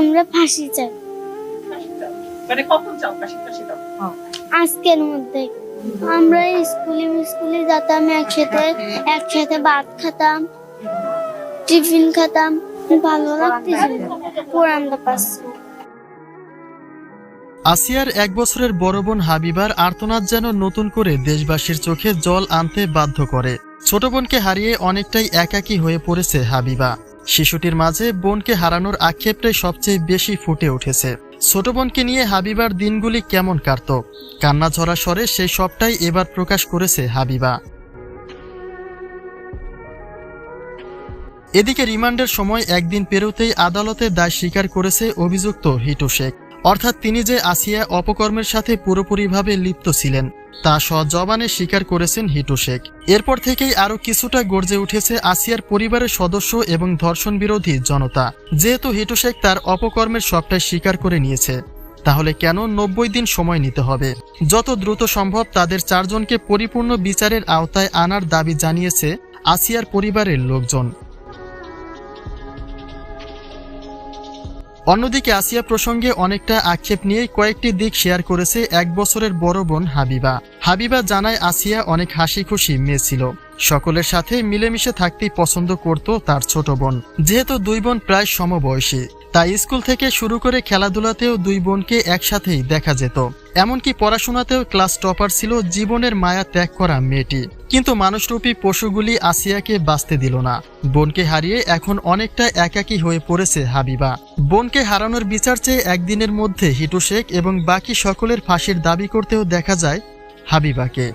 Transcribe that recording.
আমরা ফাঁসি চাই মানে কখন চাও? ফাঁসিটা সেটা। আজকের মধ্যে। আমরা স্কুলে স্কুলে যেতাম একসাথে একসাথে ভাত খেতাম টিফিন খেতাম। ভালো লাগতেছিল। পুরানটা পাচ্ছি আসিয়ার এক বছরের বড় বোন হাবিবার আর্তনাদ যেন নতুন করে দেশবাসীর চোখে জল আনতে বাধ্য করে। ছোট বোনকে হারিয়ে অনেকটাই একাকী হয়ে পড়েছে হাবিবা। শিশুটির মাঝে বোনকে হারানোর আক্ষেপটাই সবচেয়ে বেশি ফুটে উঠেছে। ছোট বোনকে নিয়ে হাবিবার দিনগুলি কেমন কাটত? কান্না ঝরা স্বরে সেই সবটাই এবার প্রকাশ করেছে হাবিবা। এদিকে রিমান্ডের সময় একদিন পেরোতেই আদালতে দায় স্বীকার করেছে অভিযুক্ত হিটু শেখ। অর্থাৎ তিনি যে আসিয়া অপকর্মের সাথে পুরোপুরিভাবে লিপ্ত ছিলেন তা সজবানে স্বীকার করেছেন হিটু শেখ। এরপর থেকেই আরও কিছুটা গর্জে উঠেছে আসিয়ার পরিবারের সদস্য এবং ধর্ষণ বিরোধী জনতা। যেহেতু হিটু শেখ তার অপকর্মের সবটাই স্বীকার করে নিয়েছে, তাহলে কেন নব্বই দিন সময় নিতে হবে? যত দ্রুত সম্ভব তাদের চারজনকে পরিপূর্ণ বিচারের আওতায় আনার দাবি জানিয়েছে আসিয়ার পরিবারের লোকজন। অন্যদিকে আসিয়া প্রসঙ্গে অনেকটা আক্ষেপ নিয়ে কয়েকটি দিক শেয়ার করেছে এক বছরের বড় বোন হাবিবা। হাবিবা জানায় আসিয়া অনেক হাসি খুশি মেয়ে ছিল সকলের সাথে মিলেমিশে থাকতেই পছন্দ করত তার ছোট বোন। যেহেতু দুই বোন প্রায় সমবয়সী, তাই স্কুল থেকে শুরু করে খেলাধুলাতেও দুই বোনকে একসাথেই দেখা যেত। এমনকি পড়াশোনাতেও ক্লাস টপার ছিল জীবনের মায়া ত্যাগ করা মেয়েটি। কিন্তু মানুষরূপী পশুগুলি আসিয়াকে বাঁচতে দিল না। বোনকে হারিয়ে এখন অনেকটা একাকী হয়ে পড়েছে হাবিবা। বোনকে হারানোর বিচার চেয়ে একদিনের মধ্যে হিটু শেখ এবং বাকি সকলের ফাঁসির দাবি করতেও দেখা যায় হাবিবাকে।